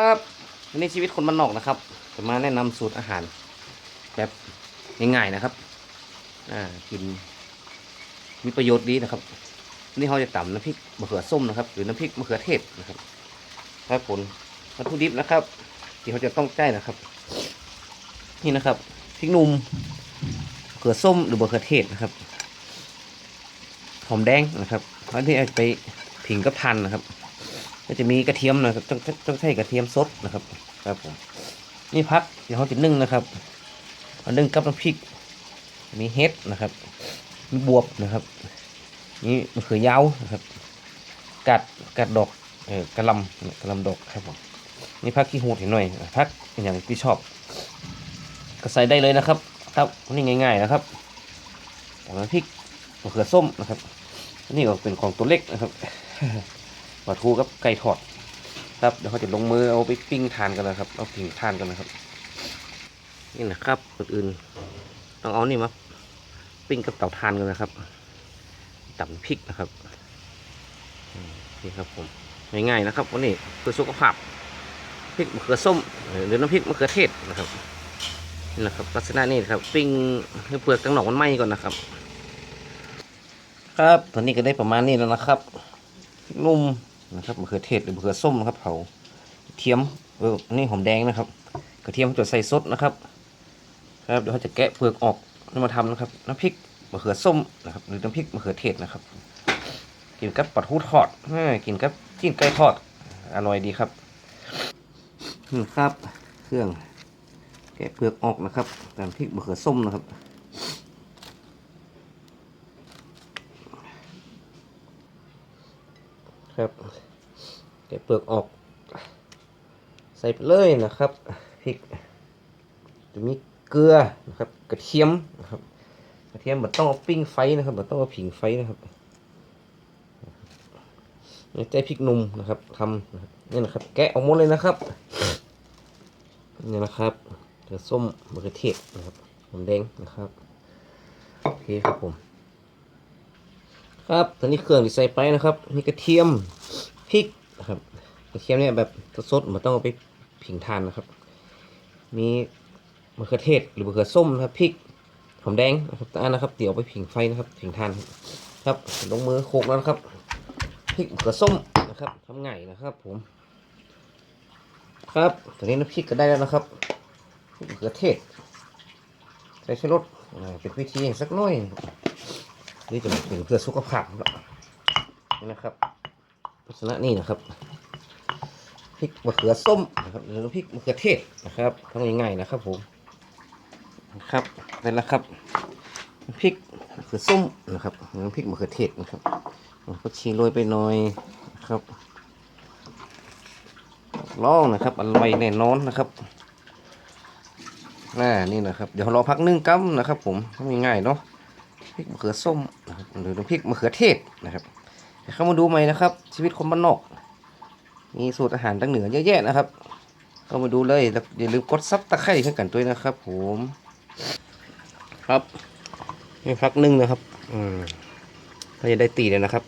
ครับวันนี้ชีวิตคนบ้านนอกนะครับจะมาแนะนำสูตรอาหาร แบบง่ายๆนะครับ อ่ากิน มีประโยชน์ดีนะครับนนี่เราจะตำน้ำพริกมะเขือส้มนะครับ หรือน้ำพริกมะเขือเทศนะครับครับผลวัตถุดิบนะครับ ที่เขาจะต้องใช้นะครับ นี่นะครับพริกหนุ่มมะเขือส้มหรือมะเขือเทศนะครับหอมแดงนะครับอันนี้เอาไปผิงกับทันนะครับ ก็จะมีกระเทียมนะครับต้องต้องใช้กระเทียมสดนะครับครับผมนี่พักเดี๋ยวเขาจะนึ่งนะครับเอานึ่งกับน้ำพริก มีเห็ดนะครับ มีบวบนะครับนี่มะเขือยาวนะครับ กัดกัดดอกเออกระลำกระลำดอกครับผมนี่พักขี้หูดเห็นหน่อยพักอย่างที่ชอบ ก็ใส่ได้เลยนะครับ ครับนี่ง่าย ๆนะครับน้ำพริกมะเขือส้มนะครับนี่ก็เป็นของตัวเล็กนะครับ ปลาทูกับไก่ทอดครับเดี๋ยวเขาจะลงมือเอาไปปิ้งทานกันนะครับ เอาปิ้งทานกันนะครับ นี่นะครับก่อนอื่นต้องเอานี่มาปิ้งกับเตาทานกันนะครับตำพริกนะครับนี่ครับผมง่ายๆนะครับวันนี้เพื่อสุขภาพพริกมะเขือส้มหรือน้ำพริกมะเขือเทศนะครับนี่นะครับลักษณะนี้นครับปิ้งให้เปลือกตั้งหนอกมันไหม้ก่อนนะครับ ครับตอนนี้ก็ได้ประมาณนี้แล้วนะครับนุ่ม นะครับมะเขือเทศหรือมะเขือส้มนะครับเผาเทียมเออนี่หอมแดงนะครับ กระเทียมจะใส่สดนะครับครับเดี๋ยวเขาจะแกะเปลือกออกแล้วมาทำนะครับน้ำพริกมะเขือส้มนะครับหรือน้ำพริกมะเขือเทศนะครับ กินกับปลาทูทอดเอ้ยกินกับจิ้นไก่ทอดอร่อยดีครับนี่ครับเครื่องแกะเปลือกออกนะครับน้ำพริกมะเขือส้มนะครับแกะเป ลือกออก ใส่ไปเลยนะครับพริกจะมีเกลือนะครับ กระเทียมนะครับ กระเทียมมันต้องเอาปิ้งไฟนะครับมันต้องเอาผิงไฟนะครับนี่ใจพริกหนุ่มนะครับทำนะบนี่นะครับ แกะออกหมดเลยนะครับนี่นะครับเกลือส้มมะเขือเทศนะครับหอมแดงนะครับโอเคครับผม ครับตอนนี้เครื่องที่ใส่ไปนะครับ มีกระเทียมพริกนะครับ กระเทียมเนี่ยแบบสดๆมันต้องเอาไปผิงทานนะครับ มีมะเขือเทศหรือมะเขือส้มนะครับพริกหอมแดงนะครับอันนะครับเดี๋ยวเอาไปผิงไฟนะครับผิงทานครับลงมือโขกแล้วนะครับพริกมะเขือส้มนะครับทำง่ายนะครับผม ครับตอนนี้น้ำพริกก็ได้แล้วนะครับมะเขือเทศใส่ชูรสอ่าเป็นวิธีสักหน่อยนี่จะเป็นเพื่อสุขภาพครับนี่นะครับลักษณะนี้นะครับ ริกมะเขือส้มนะครับหรือพริกมะเขือเทศนะครับทำง่ายๆนะครับผมนะครับได้แล้วครับพริกมะเขือส้มนะครับหรือพริกมะเขือเทศนะครับก็ชีโรยไปหน่อยนะครับลองนะครับอร่อยแน่นอนนะครับน่านี่นะครับ เดี๋ยวรอพักนึ่งกัมนะครับ ผมทำง่ายๆเนาะพริกมะเขือส้มนะครับหรือพริกมะเขือเทศนะครับเดี๋ยวเข้ามาดูใหม่นะครับ ชีวิตคนบ้านนอก มีสูตรอาหารทางเหนือเยอะแยะนะครับก็มาดูเลยแล้วอย่าลืมกดซับตะไคร้ให้กันด้วยนะครับ ผม ครับนี่พักนึ่งนะครับ อืมก็จะได้ตีเลยนะครับ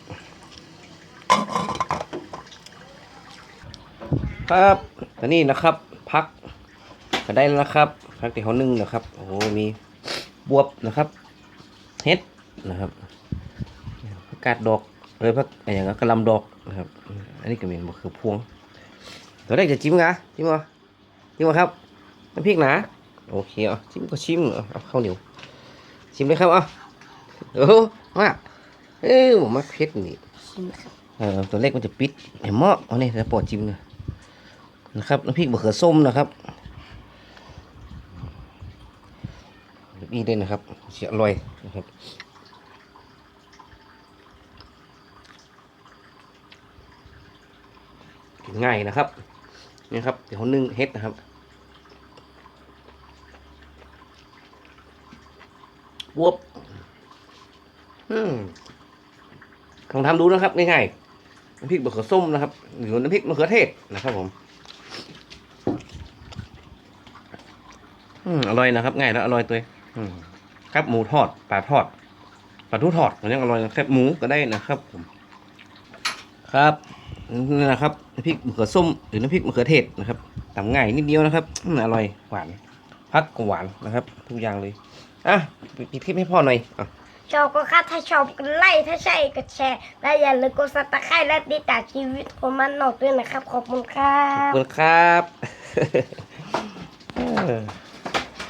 ครับตอนนี้นะครับพักก็ได้แล้วนะครับพักที่เขานึ่งนะครับโอ้โหมีบวบนะครับเห็ดนะครับผักกาดดอกเลยพักอะไรอย่างเงี้ยกระลำดอก นะครับ อันนี้ก็เป็นมะเขือพวงตัวแรกจะจิ้มกะจิ้มวะจิ้มวะครับน้ำพริกหนาโอเคเอาจิ้มก็ชิมเอาเอาข้าวเหนียวชิมเลยครับเอาโอ้มาเอ้ยผมมาเผ็ดนี่เออตัวเล็กมันจะปิดเห็นหม้อเอาเนี่ยแล้วปอดจิ้มนะนะครับน้ำพริกมะเขือส้มนะครับนี่ด้วยนะครับเสียอร่อยนะครับ กิน ง่ายนะครับนี่ครับเดี๋ยวเขานึ่งเฮ็ดนะครับวบอืมลองทำดูนะครับง่ายๆน้ำพริกมะเขือส้มนะครับ หรือน้ำพริกมะเขือเทศนะครับผมอืมอร่อยนะครับ ง่ายแล้วอร่อยตัวเองครับหมูทอดปลาทอดปลาทูทอดมันยังอร่อยนะแคบหมูก็ได้นะครับผม ครับ นี่นะครับน้ำพริกมะเขือส้มหรือน้ำพริกมะเขือเทศนะครับทำง่ายนิดเดียวนะครับอืมอร่อยหวานพักก็หวานนะครับ ทุกอย่างเลยอะปิดคลิปให้พ่อหน่อยอะชอบก็ค่ะถ้าชอบก็ไลค์ถ้าใช่ก็แชร์และอย่าลืมกดซับสไครต์และติดตามชีวิตของมันนอกด้วยนะครับ ขอบคุณครัขอบบคุณครับเออ